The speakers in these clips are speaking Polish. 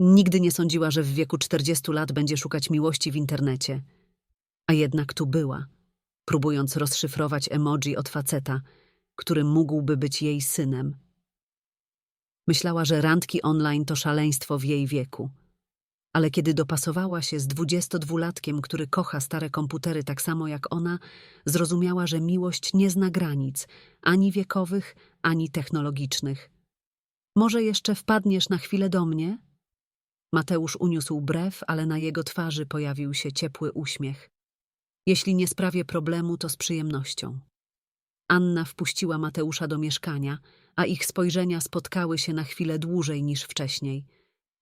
Nigdy nie sądziła, że w wieku 40 lat będzie szukać miłości w internecie. A jednak tu była, próbując rozszyfrować emoji od faceta, który mógłby być jej synem. Myślała, że randki online to szaleństwo w jej wieku. Ale kiedy dopasowała się z 22-latkiem, który kocha stare komputery tak samo jak ona, zrozumiała, że miłość nie zna granic, ani wiekowych, ani technologicznych. Może jeszcze wpadniesz na chwilę do mnie? Mateusz uniósł brew, ale na jego twarzy pojawił się ciepły uśmiech. Jeśli nie sprawię problemu, to z przyjemnością. Anna wpuściła Mateusza do mieszkania, a ich spojrzenia spotkały się na chwilę dłużej niż wcześniej.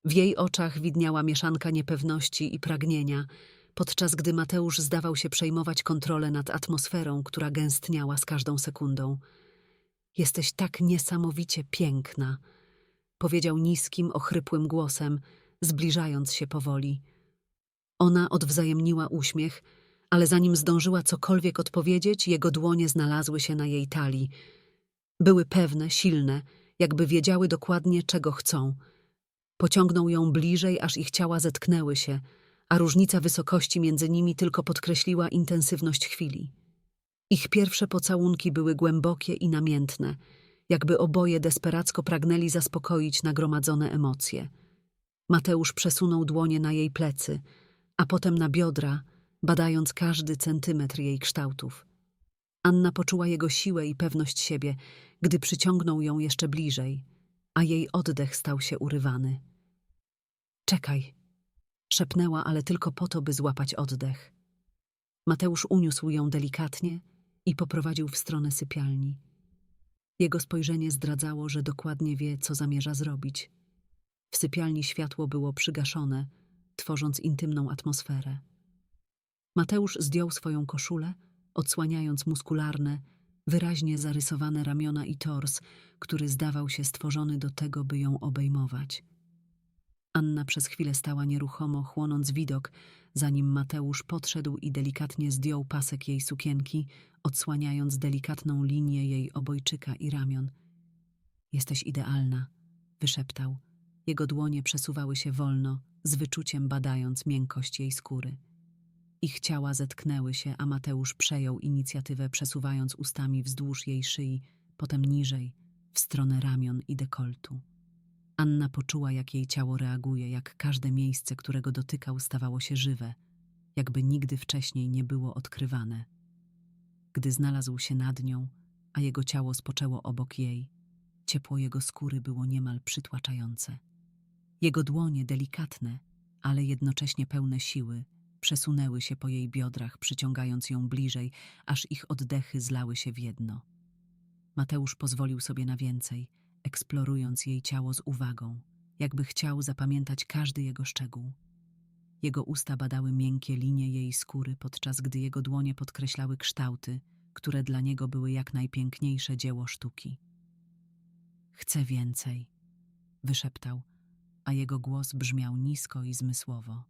W jej oczach widniała mieszanka niepewności i pragnienia, podczas gdy Mateusz zdawał się przejmować kontrolę nad atmosferą, która gęstniała z każdą sekundą. Jesteś tak niesamowicie piękna, powiedział niskim, ochrypłym głosem, zbliżając się powoli. Ona odwzajemniła uśmiech, ale zanim zdążyła cokolwiek odpowiedzieć, jego dłonie znalazły się na jej talii. Były pewne, silne, jakby wiedziały dokładnie, czego chcą. Pociągnął ją bliżej, aż ich ciała zetknęły się, a różnica wysokości między nimi tylko podkreśliła intensywność chwili. Ich pierwsze pocałunki były głębokie i namiętne, jakby oboje desperacko pragnęli zaspokoić nagromadzone emocje. Mateusz przesunął dłonie na jej plecy, a potem na biodra, badając każdy centymetr jej kształtów. Anna poczuła jego siłę i pewność siebie, gdy przyciągnął ją jeszcze bliżej, a jej oddech stał się urywany. Czekaj, szepnęła, ale tylko po to, by złapać oddech. Mateusz uniósł ją delikatnie i poprowadził w stronę sypialni. Jego spojrzenie zdradzało, że dokładnie wie, co zamierza zrobić. W sypialni światło było przygaszone, tworząc intymną atmosferę. Mateusz zdjął swoją koszulę, odsłaniając muskularne, wyraźnie zarysowane ramiona i tors, który zdawał się stworzony do tego, by ją obejmować. Anna przez chwilę stała nieruchomo, chłonąc widok, zanim Mateusz podszedł i delikatnie zdjął pasek jej sukienki, odsłaniając delikatną linię jej obojczyka i ramion. Jesteś idealna, wyszeptał. Jego dłonie przesuwały się wolno, z wyczuciem badając miękkość jej skóry. Ich ciała zetknęły się, a Mateusz przejął inicjatywę, przesuwając ustami wzdłuż jej szyi, potem niżej, w stronę ramion i dekoltu. Anna poczuła, jak jej ciało reaguje, jak każde miejsce, którego dotykał, stawało się żywe, jakby nigdy wcześniej nie było odkrywane. Gdy znalazł się nad nią, a jego ciało spoczęło obok jej, ciepło jego skóry było niemal przytłaczające. Jego dłonie delikatne, ale jednocześnie pełne siły, przesunęły się po jej biodrach, przyciągając ją bliżej, aż ich oddechy zlały się w jedno. Mateusz pozwolił sobie na więcej, eksplorując jej ciało z uwagą, jakby chciał zapamiętać każdy jego szczegół. Jego usta badały miękkie linie jej skóry, podczas gdy jego dłonie podkreślały kształty, które dla niego były jak najpiękniejsze dzieło sztuki. Chcę więcej, wyszeptał, a jego głos brzmiał nisko i zmysłowo.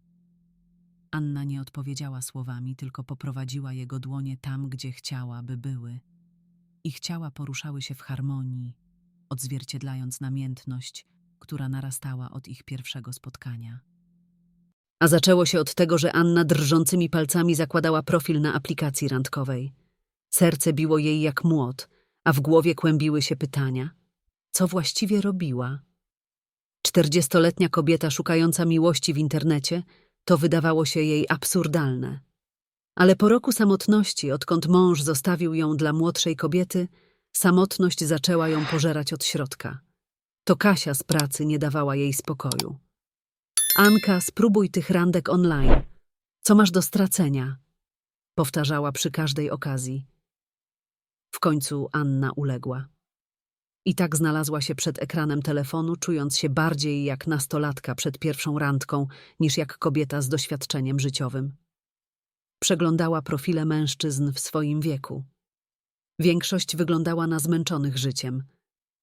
Anna nie odpowiedziała słowami, tylko poprowadziła jego dłonie tam, gdzie chciała, by były. Ich ciała poruszały się w harmonii, odzwierciedlając namiętność, która narastała od ich pierwszego spotkania. A zaczęło się od tego, że Anna drżącymi palcami zakładała profil na aplikacji randkowej. Serce biło jej jak młot, a w głowie kłębiły się pytania. Co właściwie robiła? Czterdziestoletnia kobieta szukająca miłości w internecie to wydawało się jej absurdalne. Ale po roku samotności, odkąd mąż zostawił ją dla młodszej kobiety, samotność zaczęła ją pożerać od środka. To Kasia z pracy nie dawała jej spokoju. Anka, spróbuj tych randek online. Co masz do stracenia? Powtarzała przy każdej okazji. W końcu Anna uległa. I tak znalazła się przed ekranem telefonu, czując się bardziej jak nastolatka przed pierwszą randką, niż jak kobieta z doświadczeniem życiowym. Przeglądała profile mężczyzn w swoim wieku. Większość wyglądała na zmęczonych życiem.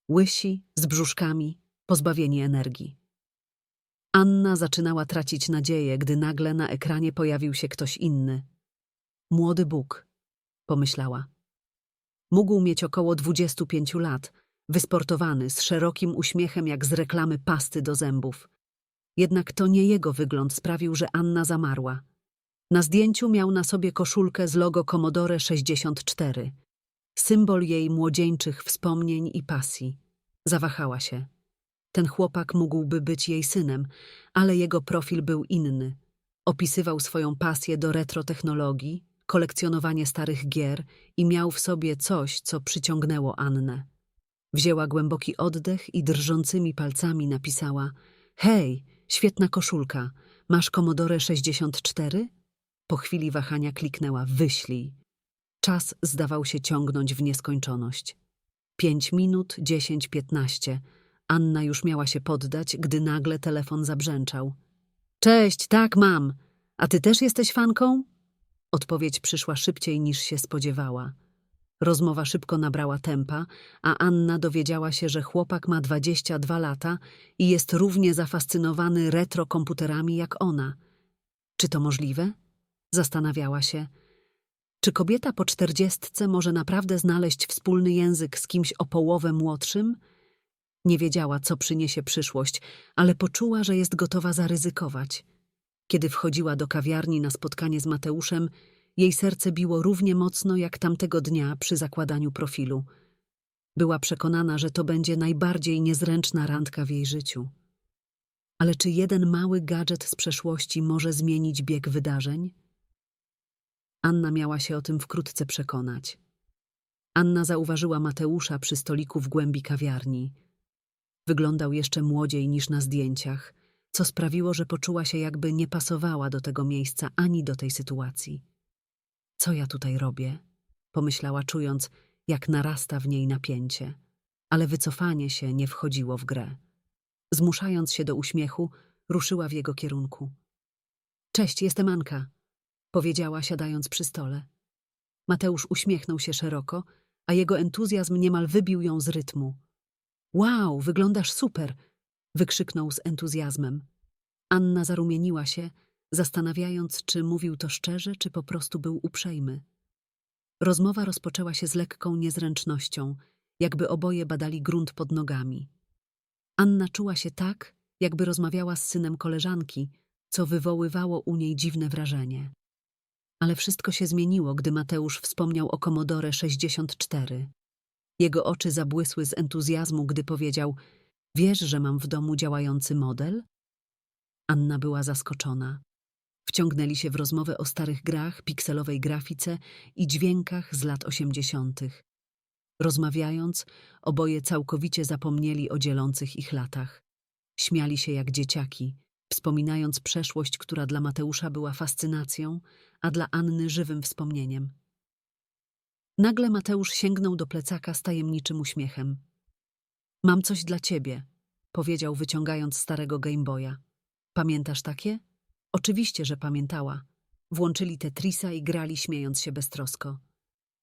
Łysi, z brzuszkami, pozbawieni energii. Anna zaczynała tracić nadzieję, gdy nagle na ekranie pojawił się ktoś inny. Młody Bóg, pomyślała. Mógł mieć około 25 lat, wysportowany, z szerokim uśmiechem jak z reklamy pasty do zębów. Jednak to nie jego wygląd sprawił, że Anna zamarła. Na zdjęciu miał na sobie koszulkę z logo Commodore 64. Symbol jej młodzieńczych wspomnień i pasji. Zawahała się. Ten chłopak mógłby być jej synem, ale jego profil był inny. Opisywał swoją pasję do retrotechnologii, kolekcjonowanie starych gier i miał w sobie coś, co przyciągnęło Annę. Wzięła głęboki oddech i drżącymi palcami napisała: Hej, świetna koszulka, masz Commodore 64? Po chwili wahania kliknęła: Wyślij. Czas zdawał się ciągnąć w nieskończoność. Pięć minut, dziesięć, piętnaście. Anna już miała się poddać, gdy nagle telefon zabrzęczał. Cześć, tak, mam. A ty też jesteś fanką? Odpowiedź przyszła szybciej niż się spodziewała. Rozmowa szybko nabrała tempa, a Anna dowiedziała się, że chłopak ma 22 lata i jest równie zafascynowany retrokomputerami jak ona. Czy to możliwe? Zastanawiała się. Czy kobieta po czterdziestce może naprawdę znaleźć wspólny język z kimś o połowę młodszym? Nie wiedziała, co przyniesie przyszłość, ale poczuła, że jest gotowa zaryzykować. Kiedy wchodziła do kawiarni na spotkanie z Mateuszem, jej serce biło równie mocno jak tamtego dnia przy zakładaniu profilu. Była przekonana, że to będzie najbardziej niezręczna randka w jej życiu. Ale czy jeden mały gadżet z przeszłości może zmienić bieg wydarzeń? Anna miała się o tym wkrótce przekonać. Anna zauważyła Mateusza przy stoliku w głębi kawiarni. Wyglądał jeszcze młodziej niż na zdjęciach, co sprawiło, że poczuła się jakby nie pasowała do tego miejsca ani do tej sytuacji. Co ja tutaj robię? Pomyślała, czując, jak narasta w niej napięcie, ale wycofanie się nie wchodziło w grę. Zmuszając się do uśmiechu, ruszyła w jego kierunku. Cześć, jestem Anka, powiedziała, siadając przy stole. Mateusz uśmiechnął się szeroko, a jego entuzjazm niemal wybił ją z rytmu. Wow, wyglądasz super! wykrzyknął z entuzjazmem. Anna zarumieniła się, zastanawiając, czy mówił to szczerze, czy po prostu był uprzejmy. Rozmowa rozpoczęła się z lekką niezręcznością, jakby oboje badali grunt pod nogami. Anna czuła się tak, jakby rozmawiała z synem koleżanki, co wywoływało u niej dziwne wrażenie. Ale wszystko się zmieniło, gdy Mateusz wspomniał o Commodore 64. Jego oczy zabłysły z entuzjazmu, gdy powiedział: Wiesz, że mam w domu działający model? Anna była zaskoczona. Wciągnęli się w rozmowę o starych grach, pikselowej grafice i dźwiękach z lat osiemdziesiątych. Rozmawiając, oboje całkowicie zapomnieli o dzielących ich latach. Śmiali się jak dzieciaki, wspominając przeszłość, która dla Mateusza była fascynacją, a dla Anny żywym wspomnieniem. Nagle Mateusz sięgnął do plecaka z tajemniczym uśmiechem. Mam coś dla ciebie, powiedział, wyciągając starego Gameboya. Pamiętasz takie? Oczywiście, że pamiętała. Włączyli Tetrisa i grali, śmiejąc się beztrosko.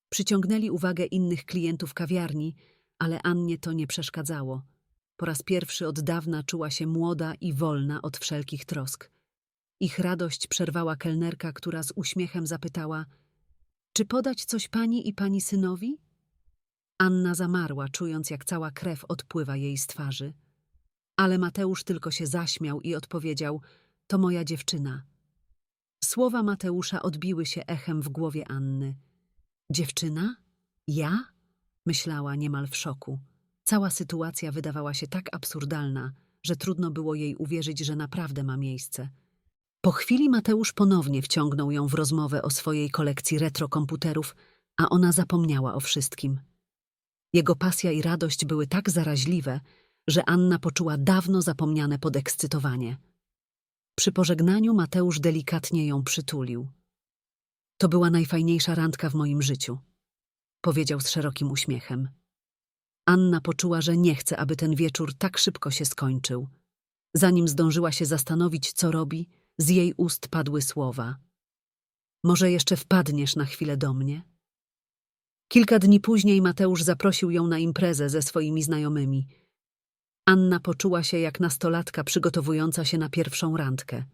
Przyciągnęli uwagę innych klientów kawiarni, ale Annie to nie przeszkadzało. Po raz pierwszy od dawna czuła się młoda i wolna od wszelkich trosk. Ich radość przerwała kelnerka, która z uśmiechem zapytała: Czy podać coś pani i pani synowi? Anna zamarła, czując, jak cała krew odpływa jej z twarzy. Ale Mateusz tylko się zaśmiał i odpowiedział: To moja dziewczyna. Słowa Mateusza odbiły się echem w głowie Anny. Dziewczyna? Ja? Myślała niemal w szoku. Cała sytuacja wydawała się tak absurdalna, że trudno było jej uwierzyć, że naprawdę ma miejsce. Po chwili Mateusz ponownie wciągnął ją w rozmowę o swojej kolekcji retrokomputerów, a ona zapomniała o wszystkim. Jego pasja i radość były tak zaraźliwe, że Anna poczuła dawno zapomniane podekscytowanie. Przy pożegnaniu Mateusz delikatnie ją przytulił. To była najfajniejsza randka w moim życiu, powiedział z szerokim uśmiechem. Anna poczuła, że nie chce, aby ten wieczór tak szybko się skończył. Zanim zdążyła się zastanowić, co robi, z jej ust padły słowa. Może jeszcze wpadniesz na chwilę do mnie? Kilka dni później Mateusz zaprosił ją na imprezę ze swoimi znajomymi. Anna poczuła się jak nastolatka przygotowująca się na pierwszą randkę.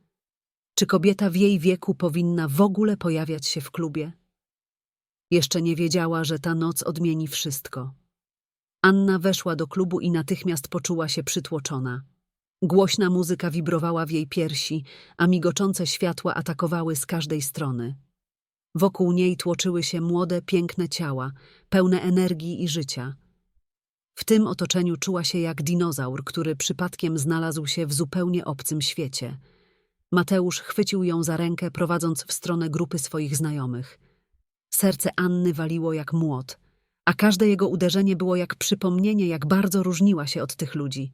Czy kobieta w jej wieku powinna w ogóle pojawiać się w klubie? Jeszcze nie wiedziała, że ta noc odmieni wszystko. Anna weszła do klubu i natychmiast poczuła się przytłoczona. Głośna muzyka wibrowała w jej piersi, a migoczące światła atakowały z każdej strony. Wokół niej tłoczyły się młode, piękne ciała, pełne energii i życia. W tym otoczeniu czuła się jak dinozaur, który przypadkiem znalazł się w zupełnie obcym świecie. Mateusz chwycił ją za rękę, prowadząc w stronę grupy swoich znajomych. Serce Anny waliło jak młot, a każde jego uderzenie było jak przypomnienie, jak bardzo różniła się od tych ludzi.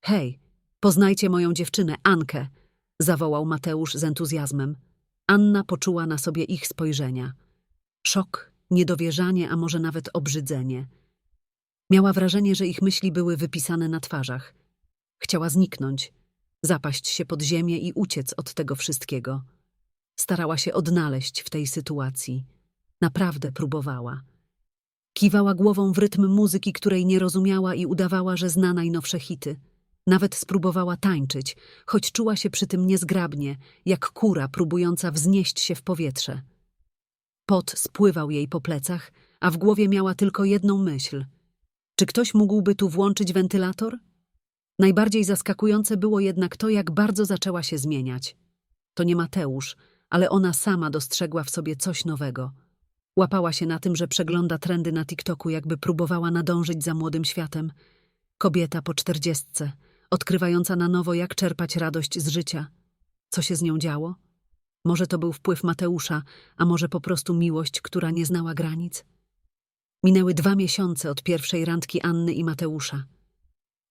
Hej, poznajcie moją dziewczynę, Ankę, zawołał Mateusz z entuzjazmem. Anna poczuła na sobie ich spojrzenia. Szok, niedowierzanie, a może nawet obrzydzenie. Miała wrażenie, że ich myśli były wypisane na twarzach. Chciała zniknąć, zapaść się pod ziemię i uciec od tego wszystkiego. Starała się odnaleźć w tej sytuacji. Naprawdę próbowała. Kiwała głową w rytm muzyki, której nie rozumiała i udawała, że zna najnowsze hity. Nawet spróbowała tańczyć, choć czuła się przy tym niezgrabnie, jak kura próbująca wznieść się w powietrze. Pot spływał jej po plecach, a w głowie miała tylko jedną myśl. Czy ktoś mógłby tu włączyć wentylator? Najbardziej zaskakujące było jednak to, jak bardzo zaczęła się zmieniać. To nie Mateusz, ale ona sama dostrzegła w sobie coś nowego. Łapała się na tym, że przegląda trendy na TikToku, jakby próbowała nadążyć za młodym światem. Kobieta po czterdziestce, odkrywająca na nowo, jak czerpać radość z życia. Co się z nią działo? Może to był wpływ Mateusza, a może po prostu miłość, która nie znała granic? Minęły dwa miesiące od pierwszej randki Anny i Mateusza.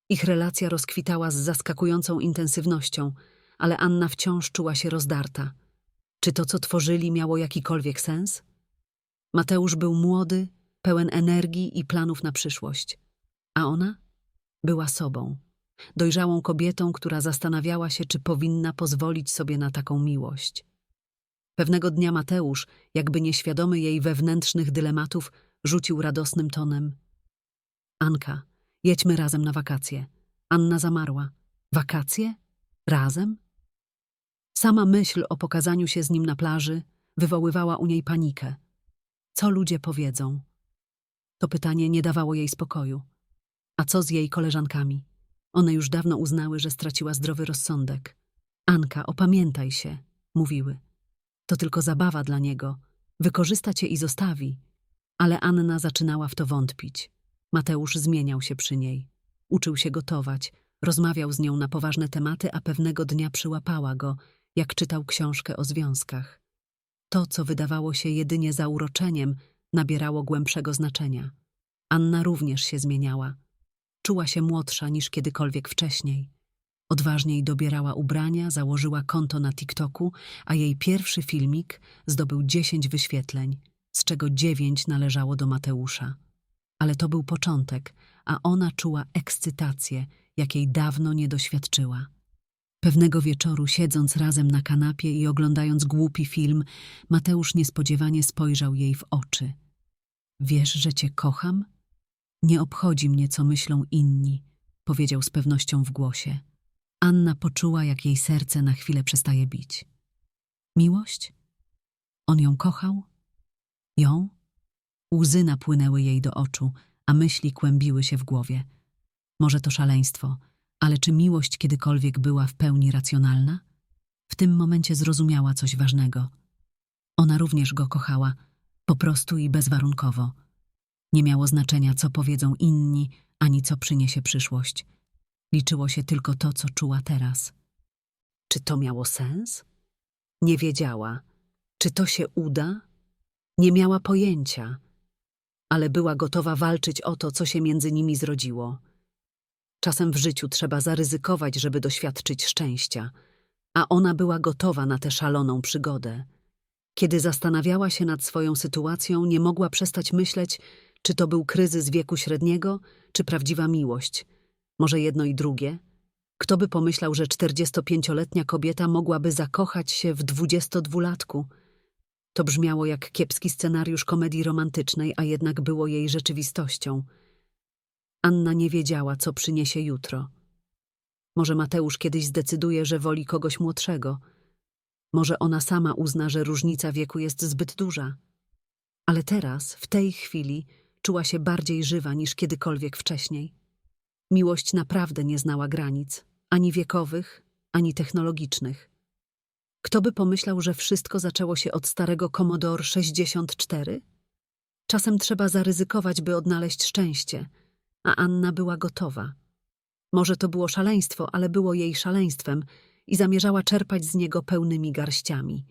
Ich relacja rozkwitała z zaskakującą intensywnością, ale Anna wciąż czuła się rozdarta. Czy to, co tworzyli, miało jakikolwiek sens? Mateusz był młody, pełen energii i planów na przyszłość. A ona? Była sobą. Dojrzałą kobietą, która zastanawiała się, czy powinna pozwolić sobie na taką miłość. Pewnego dnia Mateusz, jakby nieświadomy jej wewnętrznych dylematów, rzucił radosnym tonem. Anka, jedźmy razem na wakacje. Anna zamarła. Wakacje? Razem? Sama myśl o pokazaniu się z nim na plaży wywoływała u niej panikę. Co ludzie powiedzą? To pytanie nie dawało jej spokoju. A co z jej koleżankami? One już dawno uznały, że straciła zdrowy rozsądek. Anka, opamiętaj się, mówiły. To tylko zabawa dla niego. Wykorzysta cię i zostawi. Ale Anna zaczynała w to wątpić. Mateusz zmieniał się przy niej. Uczył się gotować, rozmawiał z nią na poważne tematy, a pewnego dnia przyłapała go, jak czytał książkę o związkach. To, co wydawało się jedynie zauroczeniem, nabierało głębszego znaczenia. Anna również się zmieniała. Czuła się młodsza niż kiedykolwiek wcześniej. Odważniej dobierała ubrania, założyła konto na TikToku, a jej pierwszy filmik zdobył 10 wyświetleń, z czego 9 należało do Mateusza. Ale to był początek, a ona czuła ekscytację, jakiej dawno nie doświadczyła. Pewnego wieczoru, siedząc razem na kanapie i oglądając głupi film, Mateusz niespodziewanie spojrzał jej w oczy. Wiesz, że cię kocham? Nie obchodzi mnie, co myślą inni, powiedział z pewnością w głosie. Anna poczuła, jak jej serce na chwilę przestaje bić. Miłość? On ją kochał? Ją? Łzy napłynęły jej do oczu, a myśli kłębiły się w głowie. Może to szaleństwo, ale czy miłość kiedykolwiek była w pełni racjonalna? W tym momencie zrozumiała coś ważnego. Ona również go kochała, po prostu i bezwarunkowo. Nie miało znaczenia, co powiedzą inni, ani co przyniesie przyszłość. Liczyło się tylko to, co czuła teraz. Czy to miało sens? Nie wiedziała. Czy to się uda? Nie miała pojęcia, ale była gotowa walczyć o to, co się między nimi zrodziło. Czasem w życiu trzeba zaryzykować, żeby doświadczyć szczęścia, a ona była gotowa na tę szaloną przygodę. Kiedy zastanawiała się nad swoją sytuacją, nie mogła przestać myśleć, czy to był kryzys wieku średniego, czy prawdziwa miłość. Może jedno i drugie? Kto by pomyślał, że 45-letnia kobieta mogłaby zakochać się w 22-latku? To brzmiało jak kiepski scenariusz komedii romantycznej, a jednak było jej rzeczywistością. Anna nie wiedziała, co przyniesie jutro. Może Mateusz kiedyś zdecyduje, że woli kogoś młodszego. Może ona sama uzna, że różnica wieku jest zbyt duża. Ale teraz, w tej chwili, czuła się bardziej żywa niż kiedykolwiek wcześniej. Miłość naprawdę nie znała granic, ani wiekowych, ani technologicznych. Kto by pomyślał, że wszystko zaczęło się od starego Commodore 64? Czasem trzeba zaryzykować, by odnaleźć szczęście, a Anna była gotowa. Może to było szaleństwo, ale było jej szaleństwem i zamierzała czerpać z niego pełnymi garściami.